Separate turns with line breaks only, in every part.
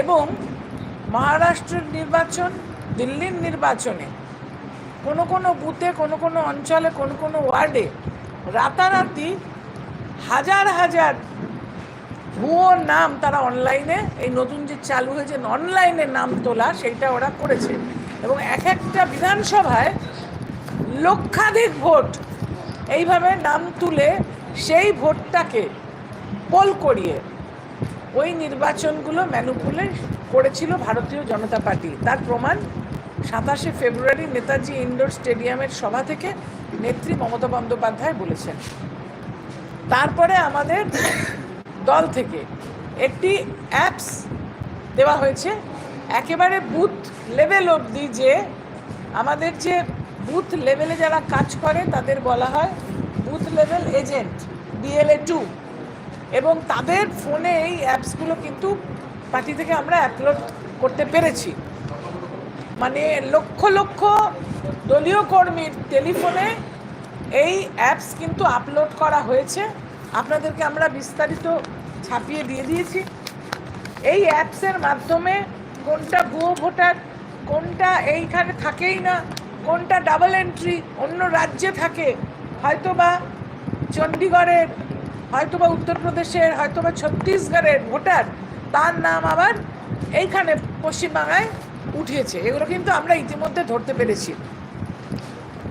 এবং মহারাষ্ট্রের নির্বাচন, দিল্লির নির্বাচনে কোনো কোনো বুথে, কোনো কোনো অঞ্চলে, কোনো কোনো ওয়ার্ডে রাতারাতি হাজার হাজার ভুয়ো নাম তারা অনলাইনে, এই নতুন যে চালু হয়েছে অনলাইনে নাম তোলা, সেইটা ওরা করেছে। এবং এক একটা বিধানসভায় লক্ষাধিক ভোট এইভাবে নাম তুলে সেই ভোটটাকে পোল করিয়ে ওই নির্বাচনগুলো ম্যানুপুলেট করেছিল ভারতীয় জনতা পার্টি। তার প্রমাণ সাতাশে ফেব্রুয়ারি নেতাজি ইন্ডোর স্টেডিয়ামের সভা থেকে নেত্রী মমতা বন্দ্যোপাধ্যায় বলেছেন। তারপরে আমাদের দল থেকে একটি অ্যাপস দেওয়া হয়েছে। একেবারে বুথ লেভেল অবধি যে আমাদের যে বুথ লেভেলে যারা কাজ করে তাদের বলা হয় booth level agent BLA two. এবং তাদের ফোনে এই অ্যাপসগুলো কিন্তু পার্টি থেকে আমরা অ্যাপলোড করতে পেরেছি। মানে লক্ষ লক্ষ দলীয় কর্মীর টেলিফোনে এই অ্যাপস কিন্তু আপলোড করা হয়েছে। আপনাদেরকে আমরা বিস্তারিত ছাপিয়ে দিয়ে দিয়েছি। এই অ্যাপসের মাধ্যমে কোনটা ভুয়ো ভোটার, কোনটা এইখানে থাকেই না, কোনটা ডাবল এন্ট্রি, অন্য রাজ্যে থাকে, হয়তোবা চণ্ডীগড়ের হয়তোবা উত্তরপ্রদেশের, হয়তোবা ছত্তিশগড়ের ভোটার, তার নাম আবার এইখানে পশ্চিমবাংলায় উঠিয়েছে। এগুলো কিন্তু আমরা ইতিমধ্যে ধরতে পেরেছি।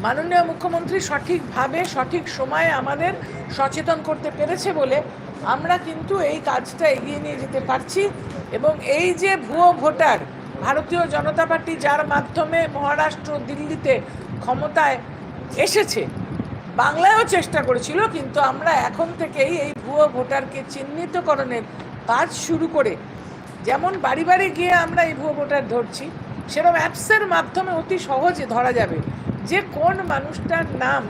মাননীয় মুখ্যমন্ত্রী সঠিকভাবে, সঠিক সময়ে আমাদের সচেতন করতে পেরেছে বলে আমরা কিন্তু এই কাজটা এগিয়ে নিয়ে যেতে পারছি এবং এই যে ভুয়ো ভোটার, ভারতীয় জনতা পার্টি যার মাধ্যমে মহারাষ্ট্র দিল্লিতে ক্ষমতায় এসেছে বাংলায়ও চেষ্টা করেছিল, কিন্তু আমরা এখন থেকেই এই ভুয়ো ভোটারকে চিহ্নিতকরণের কাজ শুরু করে যেমন বাড়ি বাড়ি গিয়ে আমরা এই ভুয়ো ভোটার ধরছি সেরকম অ্যাপসের মাধ্যমে অতি সহজে ধরা যাবে। যে কোন মানুষটার নাম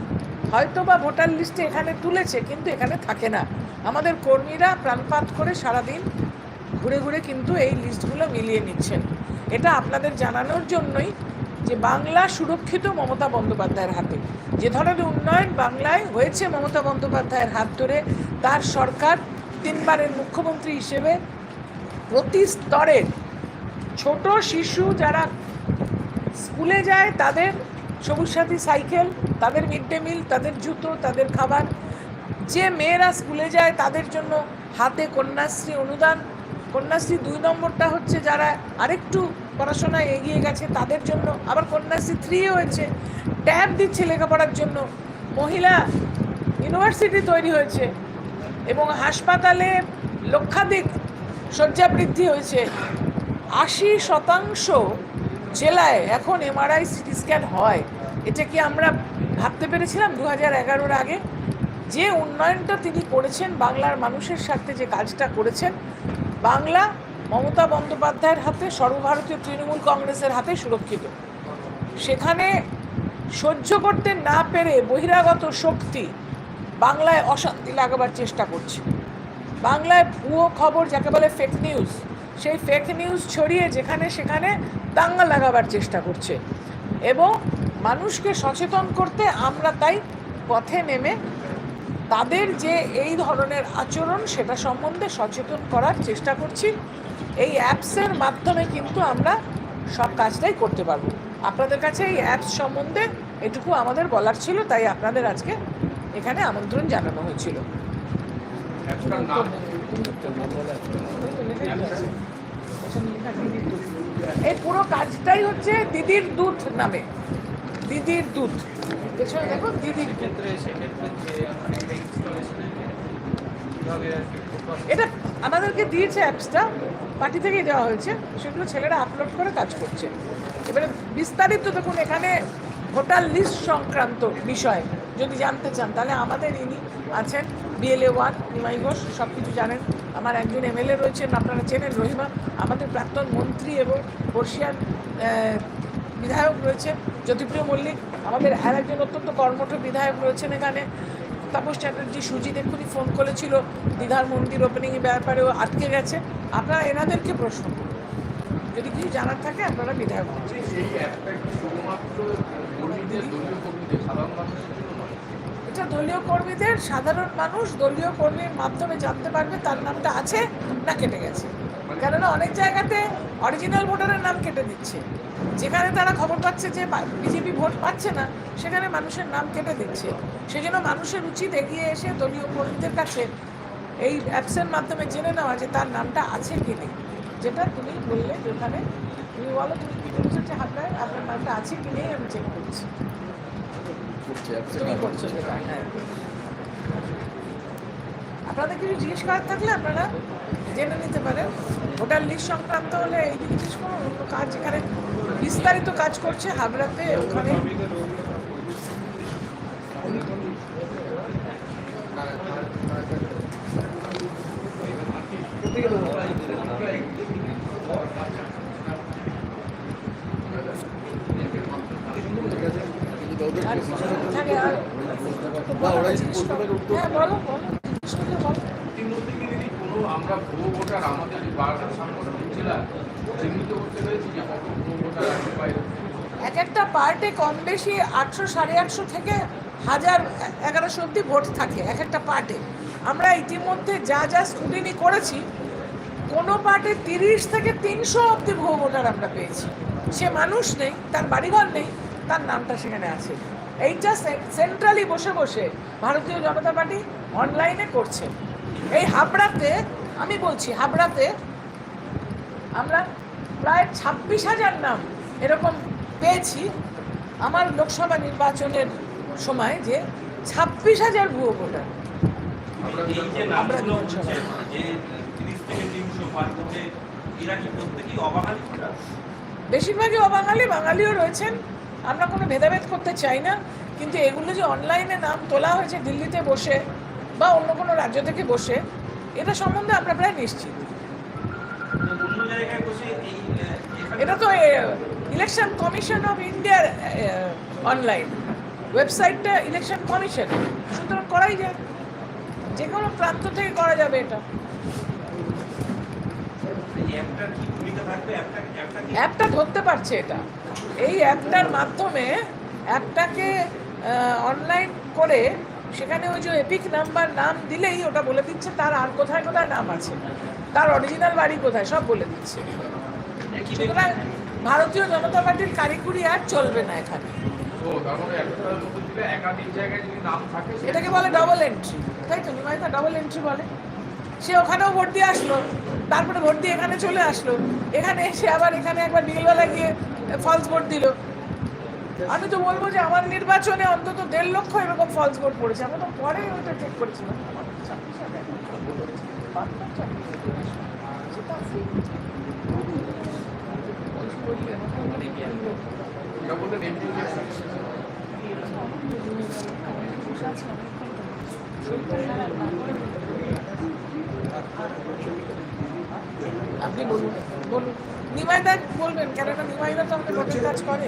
হয়তো বা ভোটার লিস্টে এখানে তুলেছে, কিন্তু এখানে থাকে না। আমাদের কর্মীরা প্রাণপাত করে সারাদিন ঘুরে ঘুরে কিন্তু এই লিস্টগুলো মিলিয়ে নিচ্ছেন। এটা আপনাদের জানানোর জন্যই যে বাংলা সুরক্ষিত মমতা বন্দ্যোপাধ্যায়ের হাতে। যে ধরনের উন্নয়ন বাংলায় হয়েছে মমতা বন্দ্যোপাধ্যায়ের হাত ধরে, তার সরকার তিনবারের মুখ্যমন্ত্রী হিসেবে প্রতি স্তরের ছোট শিশু যারা স্কুলে যায়, তাদের সবুজ সাথী সাইকেল, তাদের মিড ডে মিল, তাদের জুতো, তাদের খাবার। যে মেয়েরা স্কুলে যায়, তাদের জন্য হাতে কন্যাশ্রী অনুদান। কন্যাশ্রী দুই নম্বরটা হচ্ছে যারা আরেকটু পড়াশোনায় এগিয়ে গেছে, তাদের জন্য। আবার কন্যাশ্রী থ্রি হয়েছে। ট্যাব দিচ্ছে লেখাপড়ার জন্য। মহিলা ইউনিভার্সিটি তৈরি হয়েছে এবং হাসপাতালে লক্ষাধিক শয্যা বৃদ্ধি হয়েছে। আশি শতাংশ জেলায় এখন এমআরআই সিটি স্ক্যান হয়। এটা কি আমরা ভাবতে পেরেছিলাম দু হাজার এগারোর আগে? যে উন্নয়নটা তিনি করেছেন, বাংলার মানুষের সাথে যে কাজটা করেছেন, বাংলা মমতা বন্দ্যোপাধ্যায়ের হাতে সর্বভারতীয় তৃণমূল কংগ্রেসের হাতে সুরক্ষিত। সেখানে সহ্য করতে না পেরে বহিরাগত শক্তি বাংলায় অশান্তি লাগাবার চেষ্টা করছে। বাংলায় ভুয়ো খবর যাকে বলে ফেক নিউজ সেই ফেক নিউজ ছড়িয়ে যেখানে সেখানে দাঙ্গা লাগাবার চেষ্টা করছে। এবং মানুষকে সচেতন করতে আমরা তাই পথে নেমে তাদের যে এই ধরনের আচরণ, সেটা সম্বন্ধে সচেতন করার চেষ্টা করছি। এই অ্যাপসের মাধ্যমে কিন্তু আমরা সব কাজটাই করতে পারব। আপনাদের কাছে এই অ্যাপস সম্বন্ধে এটুকু আমাদের বলার ছিল তাই আপনাদের আজকে এখানে আমন্ত্রণ জানানো হয়েছিল। এই পুরো কাজটাই হচ্ছে দিদির দুধ নামে। দিদির দুধ। পেছনে দেখো দিদির ক্ষেত্রে দুধ এটা আমাদেরকে দিয়েছে অ্যাপসটা পার্টি থেকেই দেওয়া হয়েছে। সেগুলো ছেলেরা আপলোড করে কাজ করছে। এবারে বিস্তারিত দেখুন, এখানে ভোটার লিস্ট সংক্রান্ত বিষয় যদি জানতে চান, তাহলে আমাদের ইনি আছেন বিএলএ ওয়ান নিমাই ঘোষ সব কিছু জানেন। আমার একজন এমএলএ রয়েছেন, আপনারা চেনেন রহিমা। আমাদের প্রাক্তন মন্ত্রী এবং বর্ষিয়ান বিধায়ক রয়েছেন, জ্যোতিপ্রিয় মল্লিক। আমাদের আর একজন অত্যন্ত কর্মঠ বিধায়ক রয়েছেন এখানে। তাপস চ্যাটার্জি সুজিত এক্ষুনি ফোন করেছিল দিঘার মন্দির ওপেনিং ব্যাপারেও আটকে গেছে। আপনারা এনাদেরকে প্রশ্ন করুন। যদি কিছু জানার থাকে আপনারা বিধায়ক এটা দলীয় কর্মীদের সাধারণ মানুষ দলীয় কর্মীর মাধ্যমে জানতে পারবে তার নামটা আছে না কেটে গেছে। কেননা অনেক জায়গাতে অরিজিনাল ভোটারের নাম কেটে দিচ্ছে। যেখানে তারা খবর পাচ্ছে যে বিজেপি ভোট পাচ্ছে না সেখানে মানুষের নাম কেটে দিচ্ছে। সেজন্য মানুষের উচিত এগিয়ে এসে দলীয় কর্মীদের কাছে এই অ্যাপসের মাধ্যমে জেনে নেওয়া যে তার নামটা আছে কি নেই। যেটা তুমি বললে যেখানে তুমি বলো তুমি কি বলেছ যে হাতটায় আপনার নামটা আছে কি নেই আমি চেক করছি
করছে
তুমি করছ হ্যাঁ। আপনাদের কিছু জিজ্ঞেস করার থাকলে আপনারা জেনে নিতে পারেন। ভোটার লিস্ট সংক্রান্ত হলে এই জিনিস অন্য কাজ এখানে বিস্তারিত কাজ করছে হাবড়াতে ওখানে। আর কিছু যদি থাকে আর
না, ওরাই
জিজ্ঞেস করো।
প্রশ্নের উত্তর-
হ্যাঁ বলো বলো জিজ্ঞেস করলে বলো
ইতিমধ্যে কি দিদি কোনো আমরা ভুয়ো ভোটার আমাদের যে বারোটা সাংগঠনিক জেলা চিহ্নিত করতে পেরেছি যে কত ভুয়ো ভোটার আছে বাইরে
এক একটা পার্টে কম বেশি আটশো, সাড়ে আটশো থেকে হাজার, এগারোশো অব্দি ভোট থাকে এক একটা পার্টে। আমরা ইতিমধ্যে যা যা স্কুটিনি করেছি, কোনো পার্টে তিরিশ থেকে তিনশো অব্দি ভুয়ো ভোটার আমরা পেয়েছি। সে মানুষ নেই, তার বাড়িঘর নেই, তার নামটা সেখানে আছে। এইটা সেন্ট্রালি বসে বসে ভারতীয় জনতা পার্টি অনলাইনে করছে। এই হাবড়াতে, আমি বলছি হাবড়াতে আমরা প্রায় ছাব্বিশ হাজার নাম এরকম পেয়েছি আমার লোকসভা নির্বাচনের সময় যে ছাব্বিশ হাজার ভুয়ো ভোটার। আমরা
অবাঙালি ভোটার?
বেশিরভাগই অবাঙালি বাঙালিও রয়েছেন। আমরা কোনো ভেদাভেদ করতে চাই না। কিন্তু এগুলো যে অনলাইনে নাম তোলা হয়েছে দিল্লিতে বসে বা অন্য কোনো রাজ্য থেকে বসে এটা সম্বন্ধে আমরা প্রায় নিশ্চিত। এটা তো ইলেকশন কমিশন অফ ইন্ডিয়ার অনলাইন ওয়েবসাইটটা ইলেকশন কমিশন সুতরাং করাই যায়। যে কোনো প্রান্ত থেকে করা যাবে এটা।
অ্যাপটা
ধরতে পারছে এটা। এই অ্যাপটার মাধ্যমে অ্যাপটাকে অনলাইন করে সেখানে ওই যে এপিক নাম্বার নাম দিলেই ওটা বলে দিচ্ছে তার আর কোথায় কোথায় নাম আছে। তার অরিজিনাল বাড়ি কোথায় সব বলে দিচ্ছে। সুতরাং ভারতীয় জনতা পার্টির কারিগরি আর চলবে না এখানে।
মানে
এটাকে বলে ডবল এন্ট্রি তাই তো? নিমাইতা ডবল এন্ট্রি বলে। সে ওখানেও ভোট দিয়ে আসলো। তারপরে ভোট দিয়ে এখানে চলে আসলো। এখানে এসে আবার এখানে একবার বিকেলবেলা গিয়ে ফলস ভোট দিল। আমি তো বলব যে আমার নির্বাচনে অন্তত দেড় লক্ষ এরকম ফলস ভোট পড়েছে। আমি তো পরে ওটা চেক করেছিলাম আমার ছাব্বিশ হাজার বাহাত্তর ছাব্বিশ হাজার। সেটা free।
এটা বললেন এমপি ইলেকশন
আপনি বলুন বলুন। নিমাইদা বলবেন কেননা নিমাইদা তো ভোটের কাজ করে?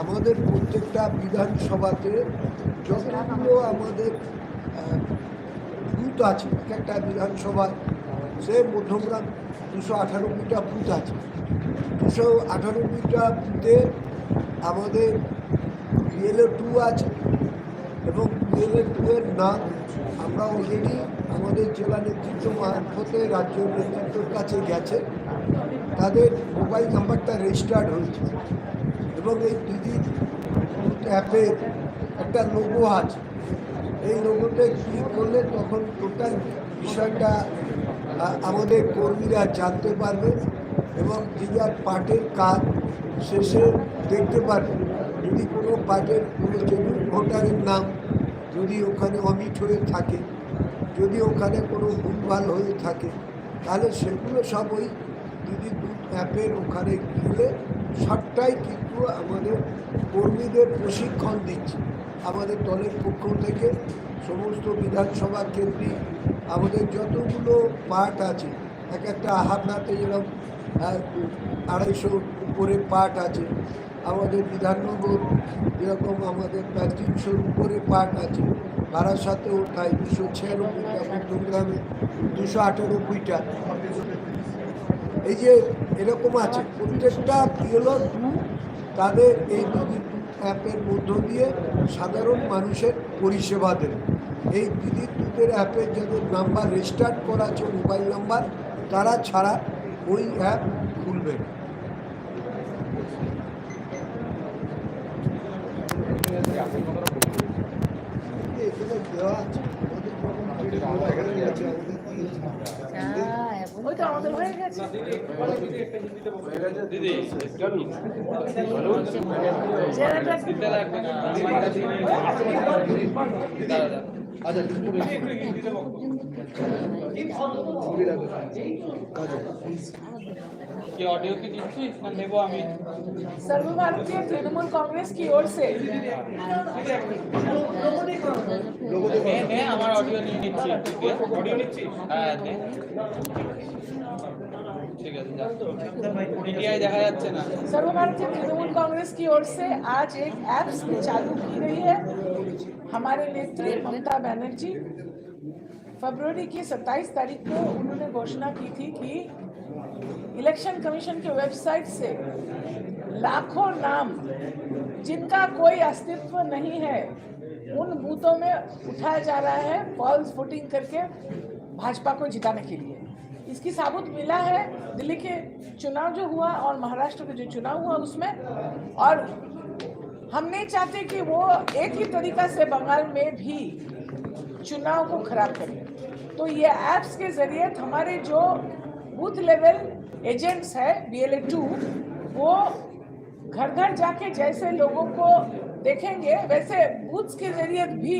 আমাদের প্রত্যেকটা বিধানসভাতে যতগুলো আমাদের বুথ আছে, এক একটা বিধানসভা, সে মধ্যমগ্রাম দুশো আঠারোটা বুথ আছে। দুশো আঠারোটা বুথে আমাদের বিএলএ টু আছে এবং বিএলএ টু এর নাম আমরা অলরেডি আমাদের জেলা নেতৃত্ব মারফতে রাজ্য নেতৃত্বের কাছে গেছে। তাদের মোবাইল নাম্বারটা রেজিস্টার্ড হয়েছে। এবং এই দিদি অ্যাপের একটা লোগো আছে। এই লোগোতে ক্লিক করলে তখন টোটাল বিষয়টা আমাদের কর্মীরা জানতে পারবে এবং যার পার্টের কাজ শেষে দেখতে পারবে। যদি কোনো পার্টের কোনো জেনুইন ভোটারের নাম যদি ওখানে অমিট হয়ে থাকে, যদি ওখানে কোনো ভুলভাল হয়ে থাকে, তাহলে সেগুলো সব ওই দিদি অ্যাপের ওখানে গেলে সবটাই কিন্তু আমাদের কর্মীদের প্রশিক্ষণ দিচ্ছে। আমাদের দলের পক্ষ থেকে সমস্ত বিধানসভা কেন্দ্রিক আমাদের যতগুলো পার্ট আছে, এক একটা হাবনাতে যেরকম আড়াইশো উপরে পার্ট আছে, আমাদের বিধাননগর যেরকম আমাদের প্রায় তিনশোর উপরে পার্ট আছে, বারাসাতেও তাই, দুশো ছিয়ানব্বইটা মধ্যমগ্রামে দুশো আটানব্বইটা। এই যে এরকম আছে, প্রত্যেকটা পিএলও দু তাদের এই দিদি অ্যাপের মধ্য দিয়ে সাধারণ মানুষের পরিষেবা দেবে এই দিদি দুধের অ্যাপের যাদের নাম্বার রেজিস্টার্ড করা আছে মোবাইল নাম্বার তারা ছাড়া ওই অ্যাপ খুলবে না। এখানে দেওয়া আছে আমাদের যখন দেওয়া আছে, আমাদের দিয়েছে।
ওই তো আমাদের হয়ে গেছে।
দিদি
জেনারেটর
দিতে লাগবে না দাঁড়া দাঁড়া কি অডিও কি দিচ্ছিস না নেবো আমি
सर्वभारतीय तृणमूल कांग्रेस की ओर से
নে নে আমার অডিও নিয়ে নিচ্ছি অডিও নিচ্ছিস হ্যাঁ নে ঠিক আছে যা মিডিয়ায় দেখা যাচ্ছে না
सर्वभारतीय तृणमूल कांग्रेस की ओर से आज एक ऐप्स चालू की गई है हमारे नेत्री ममता बनर्जी फरवरी की 27 तारीख को उन्होंने घोषणा की थी कि इलेक्शन कमीशन के वेबसाइट से लाखों नाम, जिनका कोई अस्तित्व नहीं है, उन बूथों में उठाया जा रहा है फॉल्स वोटिंग करके भाजपा को जिताने के लिए। इसकी साबुत मिला है दिल्ली के चुनाव जो हुआ और महाराष्ट्र के जो चुनाव हुआ उसमें। और हम नहीं चाहते कि वो एक ही तरीका से बंगाल में भी चुनाव को खराब करें। तो ये ऐप्स के ज़रिए हमारे जो बूथ लेवल एजेंट्स है बी एल टू वो घर घर जाके जैसे लोगों को देखेंगे, वैसे बूथ के ज़रिए भी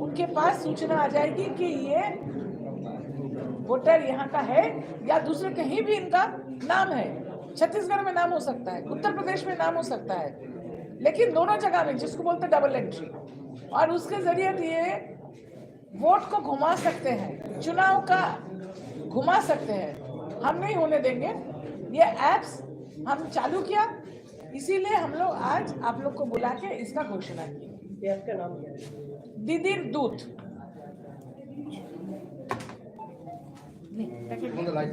उनके पास सूचना आ जाएगी कि ये वोटर यहाँ का है या दूसरे कहीं भी इनका नाम है। छत्तीसगढ़ में नाम हो सकता है, उत्तर प्रदेश में नाम हो सकता है, लेकिन दोनों जगह में, जिसको बोलते डबल एंट्री और उसके ज़रिए ये वोट को घुमा सकते हैं, चुनाव का घुमा सकते हैं। हम नहीं होने देंगे। ये एप्स हम चालू किया। इसीलिए हम लोग आज आप लोग को बुला के इसका घोषणा किया दीदी दूत।
लाइट